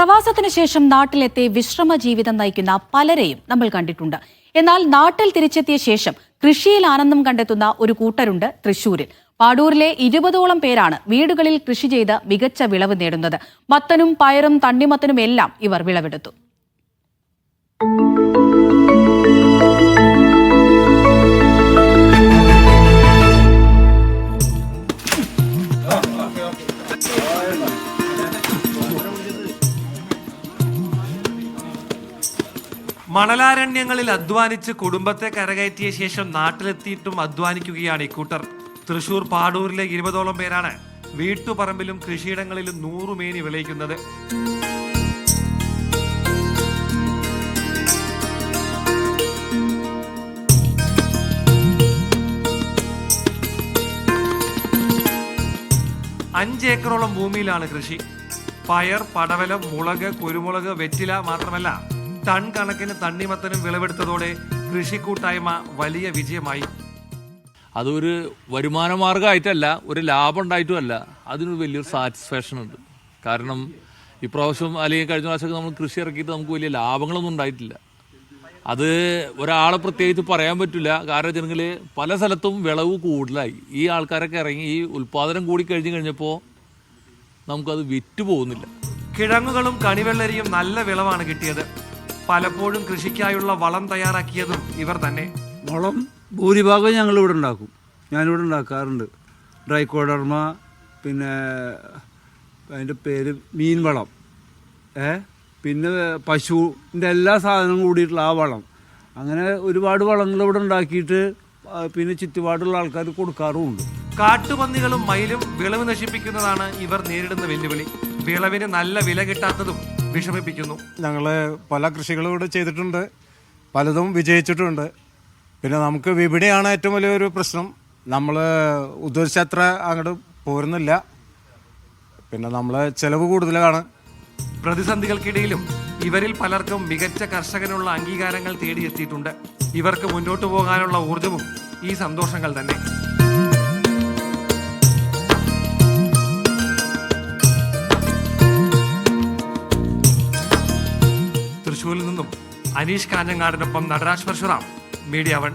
പ്രവാസത്തിന് ശേഷം നാട്ടിലെത്തി വിശ്രമ ജീവിതം നയിക്കുന്ന പലരെയും നമ്മൾ കണ്ടിട്ടുണ്ട്. എന്നാൽ നാട്ടിൽ തിരിച്ചെത്തിയ ശേഷം കൃഷിയിൽ ആനന്ദം കണ്ടെത്തുന്ന ഒരു കൂട്ടരുണ്ട് തൃശൂരിൽ പാടൂരിലെ ഇരുപതോളം പേരാണ് വീടുകളിൽ കൃഷി ചെയ്ത് മികച്ച വിളവ് നേടുന്നത്. മത്തനും പയറും തണ്ണിമത്തനും എല്ലാം ഇവർ വിളവെടുത്തു. മണലാരണ്യങ്ങളിൽ അധ്വാനിച്ച് കുടുംബത്തെ കരകയറ്റിയ ശേഷം നാട്ടിലെത്തിയിട്ടും അധ്വാനിക്കുകയാണ് ഇക്കൂട്ടർ തൃശൂർ പാടൂരിലെ ഇരുപതോളം പേരാണ് വീട്ടുപറമ്പിലും കൃഷിയിടങ്ങളിലും നൂറുമേനി വിളയിക്കുന്നത്. അഞ്ചേക്കറോളം ഭൂമിയിലാണ് കൃഷി. പയർ പടവലം മുളക് കുരുമുളക് വെറ്റില മാത്രമല്ല ടൺ കണക്കിന് തണ്ണിമത്തനും വിളവെടുത്തതോടെ കൃഷിക്കൂട്ടായ്മ വലിയ വിജയമായി. അതൊരു വരുമാന മാർഗമായിട്ടല്ല ഒരു ലാഭം ഉണ്ടായിട്ടുമല്ല അതിനൊരു വലിയൊരു സാറ്റിസ്ഫാക്ഷൻ ഉണ്ട്. കാരണം ഇപ്രാവശ്യം അല്ലെങ്കിൽ കഴിഞ്ഞ പ്രാവശ്യമൊക്കെ നമ്മൾ കൃഷി ഇറക്കിയിട്ട് നമുക്ക് വലിയ ലാഭങ്ങളൊന്നും ഉണ്ടായിട്ടില്ല. അത് ഒരാളെ പ്രത്യേകിച്ച് പറയാൻ പറ്റില്ല. കാരണം വെച്ചിട്ടുണ്ടെങ്കിൽ പല സ്ഥലത്തും വിളവ് കൂടുതലായി. ഈ ആൾക്കാരൊക്കെ ഇറങ്ങി ഈ ഉൽപ്പാദനം കൂടി കഴിഞ്ഞ് കഴിഞ്ഞപ്പോൾ നമുക്കത് വിറ്റ് പോകുന്നില്ല കിഴങ്ങുകളും കണിവെള്ളരിയും നല്ല വിളവാണ് കിട്ടിയത്. പലപ്പോഴും കൃഷിക്കായുള്ള വളം തയ്യാറാക്കിയതും ഇവർ തന്നെ. വളം ഭൂരിഭാഗം ഞങ്ങൾ ഇവിടെ ഉണ്ടാക്കും. ഞാനിവിടെ ഉണ്ടാക്കാറുണ്ട്. ഡ്രൈക്കോഡർമ പിന്നെ അതിന്റെ പേര് മീൻ വളം ഏ? പിന്നെ പശുവിന്റെ എല്ലാ സാധനവും കൂടിയിട്ടുള്ള ആ വളം. അങ്ങനെ ഒരുപാട് വളങ്ങൾ ഇവിടെ ഉണ്ടാക്കിയിട്ട് പിന്നെ ചുറ്റുപാടുള്ള ആൾക്കാർ കൊടുക്കാറുമുണ്ട്. കാട്ടുപന്നികളും മയിലും വിളവ് നശിപ്പിക്കുന്നതാണ് ഇവർ നേരിടുന്ന വെല്ലുവിളി. വിളവിന് നല്ല വില കിട്ടാത്തതും വിഷമിപ്പിക്കുന്നു. ഞങ്ങൾ പല കൃഷികളും ഇവിടെ ചെയ്തിട്ടുണ്ട്. പലതും വിജയിച്ചിട്ടുണ്ട്. പിന്നെ നമുക്ക് വിപണിയാണ് ഏറ്റവും വലിയൊരു പ്രശ്നം. നമ്മൾ ഉദ്ദേശിച്ചത്ര അങ്ങോട്ട് പോരുന്നില്ല. പിന്നെ നമ്മൾ ചെലവ് കൂടുതലാണ്. പ്രതിസന്ധികൾക്കിടയിലും ഇവരിൽ പലർക്കും മികച്ച കർഷകനുള്ള അംഗീകാരങ്ങൾ തേടിയെത്തിയിട്ടുണ്ട്. ഇവർക്ക് മുന്നോട്ടു പോകാനുള്ള ഊർജവും ഈ സന്തോഷങ്ങൾ തന്നെ. തൃശൂരിൽ നിന്നും അനീഷ് കാഞ്ഞങ്ങാടിനൊപ്പം നടരാജ് പരശുറാം മീഡിയ വൺ.